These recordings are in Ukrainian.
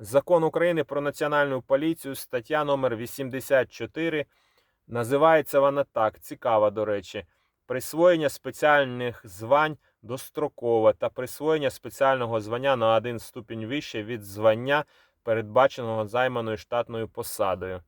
Закон України про національну поліцію, стаття номер 84. Називається вона так, цікава, до речі. Присвоєння спеціальних звань дострокове та присвоєння спеціального звання на один ступінь вище від звання, передбаченого займаною штатною посадою.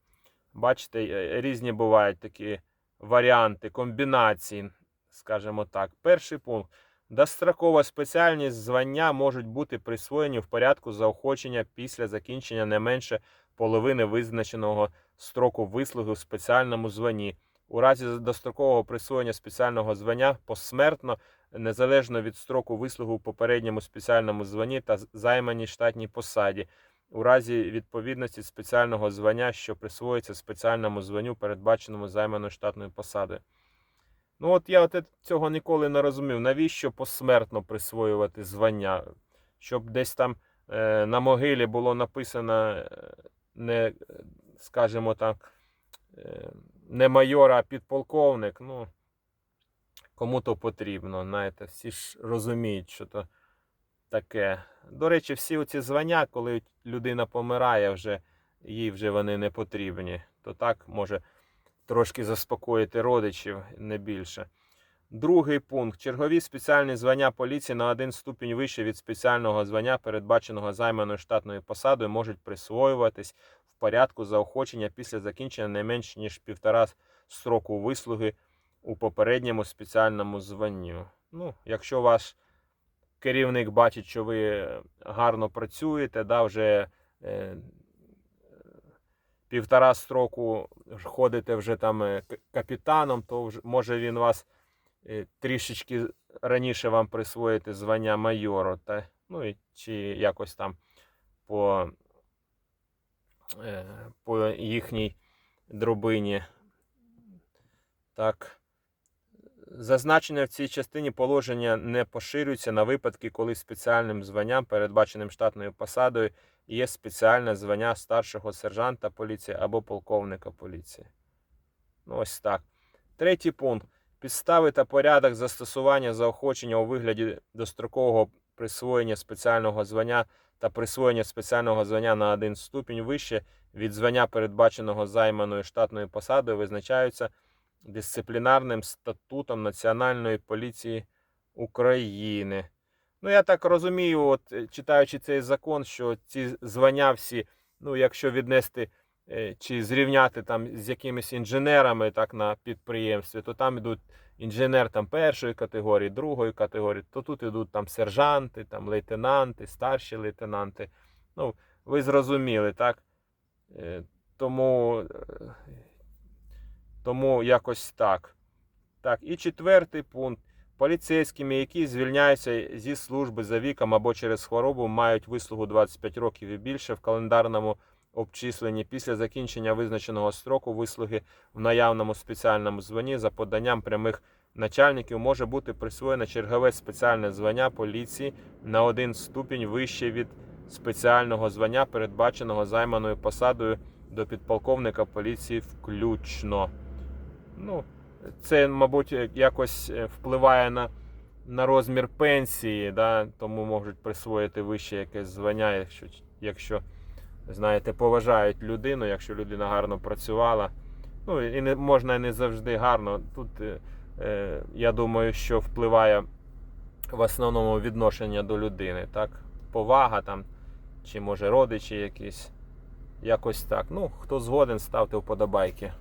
Бачите, е, різні бувають такі варіанти, комбінації, скажімо так. Перший пункт. Достроково спеціальні звання можуть бути присвоєні в порядку заохочення після закінчення не менше половини визначеного строку вислуги в спеціальному званні. У разі дострокового присвоєння спеціального звання посмертно, незалежно від строку вислуги у попередньому спеціальному званні та займаній штатній посаді, у разі відповідності спеціального звання, що присвоюється спеціальному званню, передбаченому займаною штатною посадою. Ну, от я от цього ніколи не розумів. Навіщо посмертно присвоювати звання? Щоб десь там е, на могилі було написано е, не, е, скажімо так, е, не майор, а підполковник. Ну, кому то потрібно, знаєте, всі ж розуміють, що то таке. До речі, всі оці звання, коли людина помирає, вже їй вже вони не потрібні. То так може трошки заспокоїти родичів, не більше. Другий пункт. Чергові спеціальні звання поліції на один ступінь вище від спеціального звання, передбаченого займаною штатною посадою, можуть присвоюватись в порядку заохочення після закінчення не менш ніж півтора строку вислуги у попередньому спеціальному званню. Ну, якщо ваш керівник бачить, що ви гарно працюєте, да, вже е, півтора строку ходите вже там е, капітаном, то вже, може він вас е, трішечки раніше вам присвоїти звання майору, та, ну, і, чи якось там по, е, по їхній дробині. Так. Зазначене в цій частині положення не поширюється на випадки, коли спеціальним званням, передбаченим штатною посадою, є спеціальне звання старшого сержанта поліції або полковника поліції. Ну, ось так. Третій пункт. Підстави та порядок застосування заохочення у вигляді дострокового присвоєння спеціального звання та присвоєння спеціального звання на один ступінь вище від звання, передбаченого займаною штатною посадою, визначаються дисциплінарним статутом Національної поліції України. Ну, я так розумію, от е, читаючи цей закон, що ці звання всі, ну, якщо віднести е, чи зрівняти там з якимись інженерами так на підприємстві, то там йдуть інженер там першої категорії, другої категорії, то тут йдуть там сержанти, там лейтенанти, старші лейтенанти. Ну, ви зрозуміли, так? Е, Тому, тому якось так. Так, і четвертий пункт. Поліцейськими, які звільняються зі служби за віком або через хворобу, мають вислугу 25 років і більше в календарному обчисленні після закінчення визначеного строку вислуги в наявному спеціальному званні за поданням прямих начальників може бути присвоєно чергове спеціальне звання поліції на один ступінь вище від спеціального звання, передбаченого займаною посадою до підполковника поліції включно. Ну, це, мабуть, якось е, впливає на, на розмір пенсії, да? тому можуть присвоїти вище якесь звання, якщо, якщо знаєте, поважають людину, якщо людина гарно працювала. Ну, і не, можна і не завжди гарно. Тут, е, е, я думаю, що впливає в основному відношення до людини. так? Повага там, чи може родичі якісь. Якось так. Ну, хто згоден, ставте вподобайки.